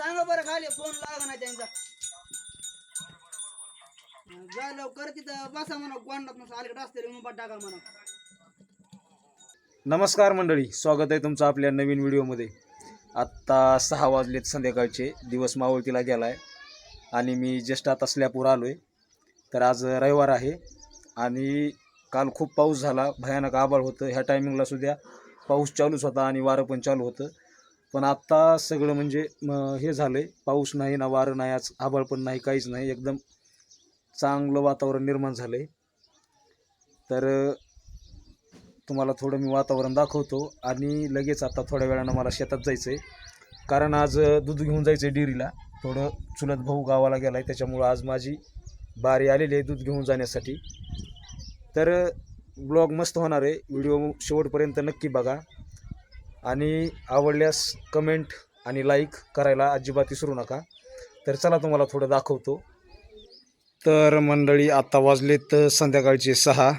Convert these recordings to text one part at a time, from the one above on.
सांगा बरं खाली फोन लागा ना त्यांचा. जा लवकर तिथं बसा म्हणा कोणात नसं अलीकडे असते रे टाका म्हणा. नमस्कार मंडळी स्वागत आहे तुमचं आपल्या नवीन व्हिडिओमध्ये. आत्ता सहा वाजलेत संध्याकाळचे दिवस मावळतीला गेला आहे आणि मी जस्ट आता स्लॅपवर आलो आहे तर आज रविवार आहे आणि काल खूप पाऊस झाला भयानक आबाळ होतं. ह्या टायमिंगला सुद्धा पाऊस चालूच होता आणि वारं पण चालू होतं. पण आत्ता सगळं म्हणजे हे झालं आहे पाऊस नाही ना वारं नाही आज आभाळ पण नाही काहीच नाही. एकदम चांगलं वातावरण निर्माण झालं आहे तर तुम्हाला थोडं मी वातावरण दाखवतो आणि लगेच आता थोड्या वेळानं मला शेतात जायचं आहे कारण आज दूध घेऊन जायचं आहे डेअरीला. थोडं चुलत भाऊ गावाला गेला आहे त्याच्यामुळं आज माझी बारी आलेली आहे दूध घेऊन जाण्यासाठी. तर ब्लॉग मस्त होणार आहे. व्हिडिओ शेवटपर्यंत नक्की बघा. आणि आवडल्यास कमेंट आणि लाईक करायला अजिबात विसरू नका. तर चला तुम्हाला थोडं दाखवतो. तर मंडळी आत्ता वाजलेत संध्याकाळचे सहा.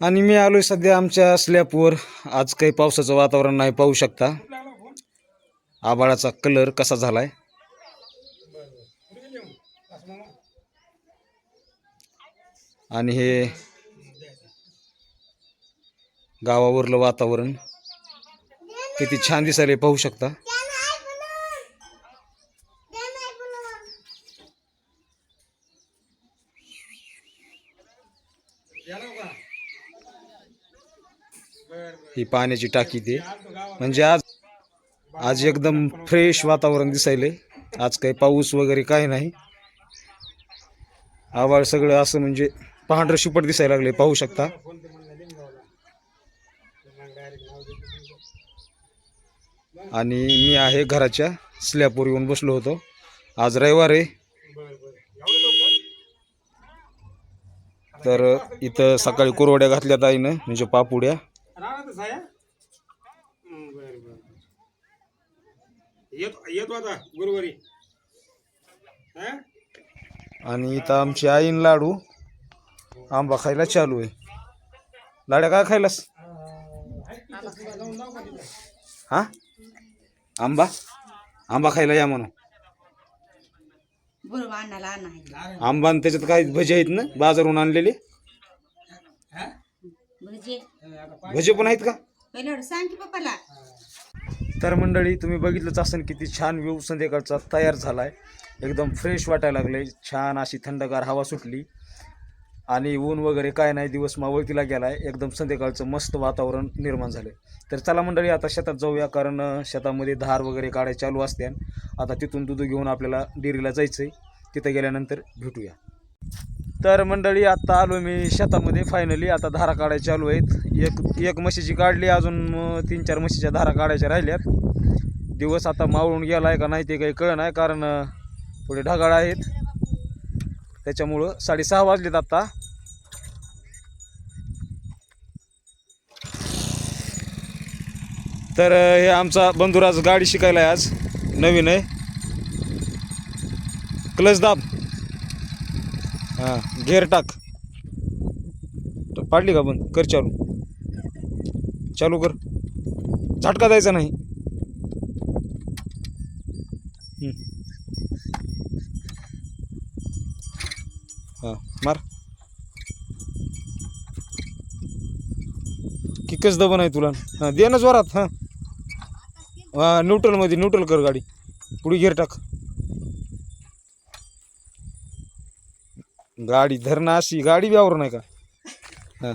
आणि मी आलोय सध्या आमच्या स्लॅपवर आज काही पावसाचं वातावरण नाही पाहू शकता. आबाळाचा कलर कसा झालाय? आणि हे गावावरलं वातावरण किती छान दिसायला पाहू शकता. ही पाण्याची टाकी ते. म्हणजे आज आज एकदम फ्रेश वातावरण दिसायले आज काही पाऊस वगैरे काही नाही. आवाळ सगळं असं म्हणजे पांढरं शुपट दिसायला लागले पाहू शकता. आणि मी आहे घराच्या स्लॅपवर येऊन बसलो होतो. आज रविवार आहे. तर इथं सकाळी कुरवड्या घातल्यात आईनं म्हणजे पापुड्या. येतो आणि इथं आमची आईन लाडू. आंबा खायला चालू आहे. लाड्या काय खायलास? हा? आंबा? आंबा खायला या म्हणून. आंबा आणि त्याच्यात काय भजे आहेत ना? बाजारून आणलेले? भजे? पण आहेत का? तर मंडळी तुम्ही बघितलंच असेल किती छान व्यू संध्याकाळचा तयार झाला आहे एकदम फ्रेश वाटायला लागले छान अशी थंडगार हवा सुटली. आणि ऊन वगैरे काय नाही दिवस मावळतीला गेला आहे एकदम संध्याकाळचं मस्त वातावरण निर्माण झालं तर चला मंडळी आता शेतात जाऊया कारण शेतामध्ये धार वगैरे काढाय चालू असते आता तिथून दूध घेऊन आपल्याला डेअरीला जायचं आहे तिथं गेल्यानंतर भेटूया. तर मंडळी आत्ता आलो मी शेतामध्ये. फायनली आता धारा काढायच्या चालू आहेत. एक एक म्हशीची काढली अजून तीन चार म्हशीच्या धारा काढायच्या राहिल्यात. दिवस आता मावळून गेला आहे का नाही ते काही कळ नाही कारण पुढे थोडे ढगाळ आहेत. त्याच्यामुळं साडेसहा वाजलेत आता. तर हे आमचा बंधुराज गाडी शिकायला आहे आज. नवीन आहे. क्लच दाब. हां घेर टाक. तर पाडली का बंद? कर चालू. चालू कर. झटका द्यायचा नाही हम्म. हां मार. किकच दबन आहे तुला. हां दे ना जोरात हां. हां न्यूट्रलमध्ये न्यूट्रल कर गाडी. पुढे घेर टाक. गाडी धरणं अशी गाडी व्यावर नाही का? हां.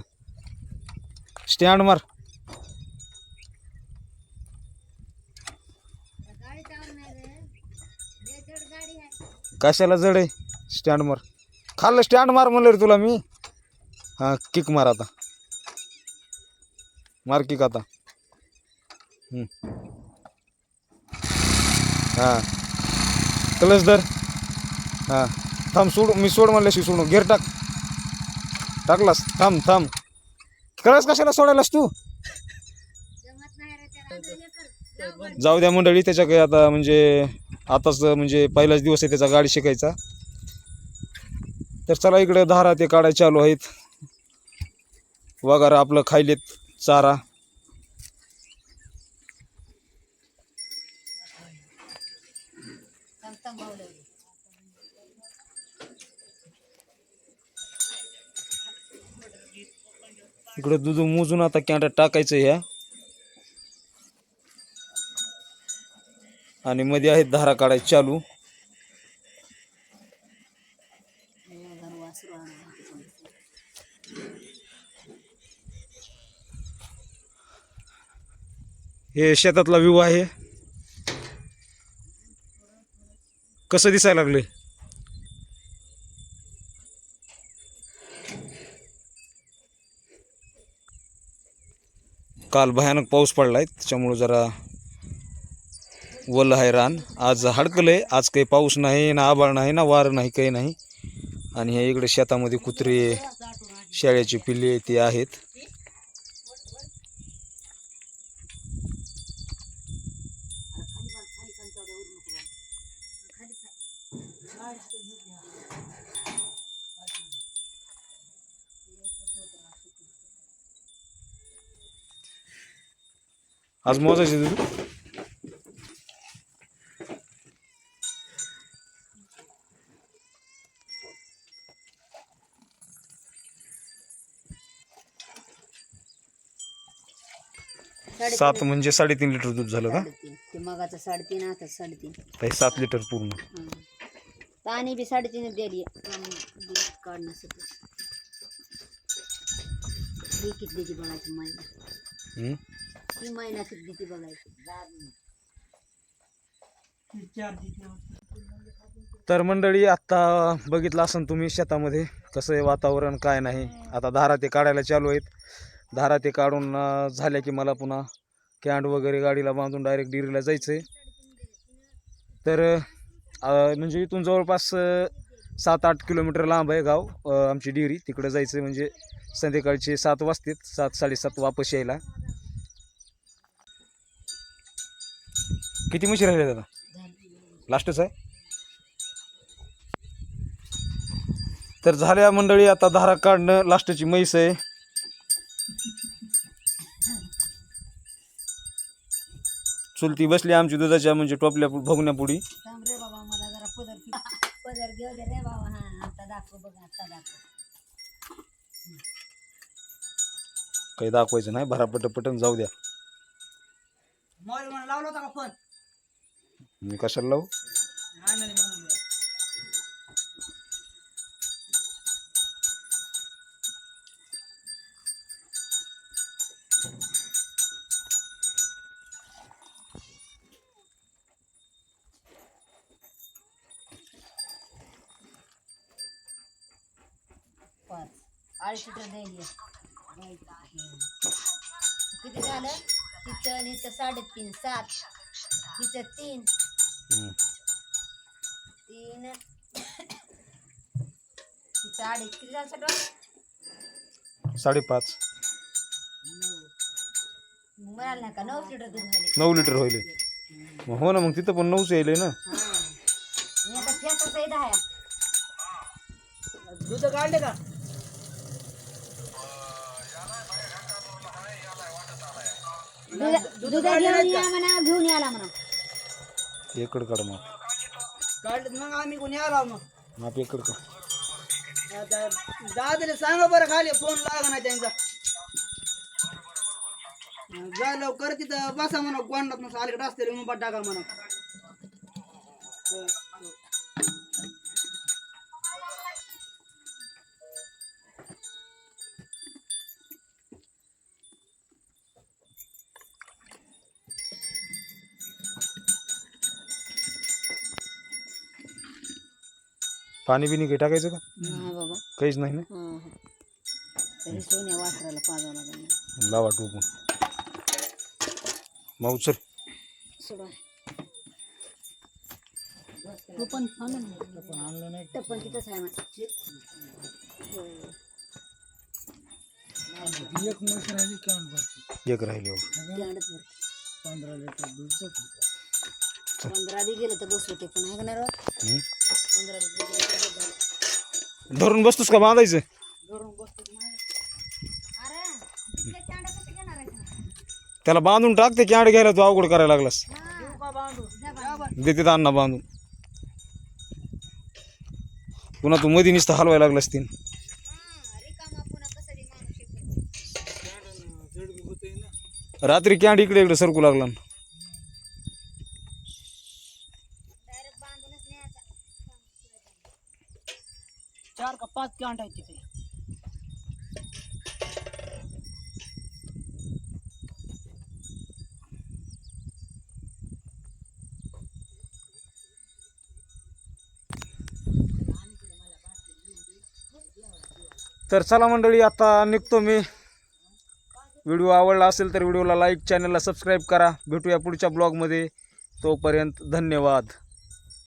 स्टँड मार. कशाला जड आहे? स्टँड मार. खाल्लं स्टँड मार म्हणलं रे तुला मी. हां किक मार आता. मार किक आता. हां. क्लच धर. हां. थांब सोड मी सोड म्हणल्याशी सोडू घेर टाक. टाकलास. थांब थांब. कळस कशाला सोडायलास तू? जाऊ द्या मंडळी त्याच्या काही आता म्हणजे आताच म्हणजे पहिलाच दिवस आहे त्याचा गाडी शिकायचा. तर चला इकडे धारा ते काढाय चालू आहेत. वगैरे आपलं खायलेत चारा. इकडे दूध मोजून आता कॅन्टात टाकायचं ह्या. आणि मध्ये आहेत धारा काढायचे चालू. हे शेतातला व्ह्यू आहे. कसं दिसायला लागले? काल भयानक पाऊस पडलाय त्याच्यामुळं जरा वल आहे रान. आज हडकलंय आज काही पाऊस नाही ना आभाळ नाही ना वार नाही काही नाही. आणि हे इकडे शेतामध्ये कुत्रे शाळेची पिल्ले ते आहेत. आज मोजायचे सात म्हणजे साडेतीन लिटर दूध झालं का? साडेतीन. ते मगाचं साडेतीन आता साडेतीन. सात लिटर पूर्ण. हं. पाणी बी साडेतीन दिली दूध काढण्यासाठी ही किती बघायची महिना. हम्म. ही महिना किती बघायची. तर मंडळी आत्ता बघितलं असन तुम्ही शेतामध्ये कसं आहे वातावरण काय नाही. आता धारा ते काढायला चालू आहेत. धारा ते काढून झाल्या की मला पुन्हा कॅन्ड वगैरे गाडीला बांधून डायरेक्ट डिरीला जायचं आहे तर म्हणजे इथून जवळपास सात आठ किलोमीटर लांब आहे गाव आमची डिरी. तिकडे जायचं आहे म्हणजे संध्याकाळचे सात वाजतात सात साडेसात वापस यायला. किती म्हशी राहिले दादा? लास्टच आहे? तर झाल्या मंडळी आता धारा काढणं लास्टची म्हैस आहे. चुलती बसली आमची दुधाच्या म्हणजे टोपल्या भोगण्यापुढी थांब रे बाबा मला जरा पदर पदर घेऊ दे रे बाबा. हा आता दाखव बघ आता दाखव. काही दाखवायचं नाही भरा पट पटन जाऊ द्या. मोबाईल म्हणून लावला होता का फोन? मी कशाला लावू? नाही म्हणे म्हणून. पाच. अडीच लिटर द्यायली किती झालं? तिचं आणि इथं साडेतीन सात. तिचं तीन. तीन. अडीच. किती झालं सगळं? साडेपाच. म्हणाल नाही का नऊ लिटर दूध झाले नऊ लिटर होईल मग हो ना मग तिथं पण नऊच यायलंय ना. मी आता आहे दहा. दूध काढले का? दूध घेऊन या म्हणा घेऊन याला म्हणा. एकड काढ मग. काढले मग आम्ही कोणी आला मग. माप एकड काढ. आता दादाला सांगा बरं खाली फोन लागा नाही त्यांचा. जा लवकर तिथं बसा म्हणा गोंडात नसं अलीकडे असते रे मुंबईत टाका म्हणा. पाणी बिनी काही टाकायचं का? बाबा. काहीच नाही ना? हा हा. तरी सोन्या वासराला पाजावं लागेल लावा टोपून. माऊ सर सोडा. तू पण आणलं नाही. तिथंच आहे एक राहिली हो. पंधरा होते पण पंधरा बी गेलं तर बस झालं. धरून बसतोस का बांधायचं? त्याला बांधून टाक ते कॅन्ड घ्यायला तू अवघड करायला लागलास. देते अण्णा बांधून. पुन्हा तू मध्ये नुसतं हलवायला लागलास तीन. रात्री कॅन्ड इकडे इकडे सरकू लागला ना. तर चला मंडळी आता निघतो मी. व्हिडिओ आवडला असेल तर व्हिडिओला लाईक चॅनलला सबस्क्राईब करा. भेटूया पुढच्या ब्लॉगमध्ये तोपर्यंत धन्यवाद.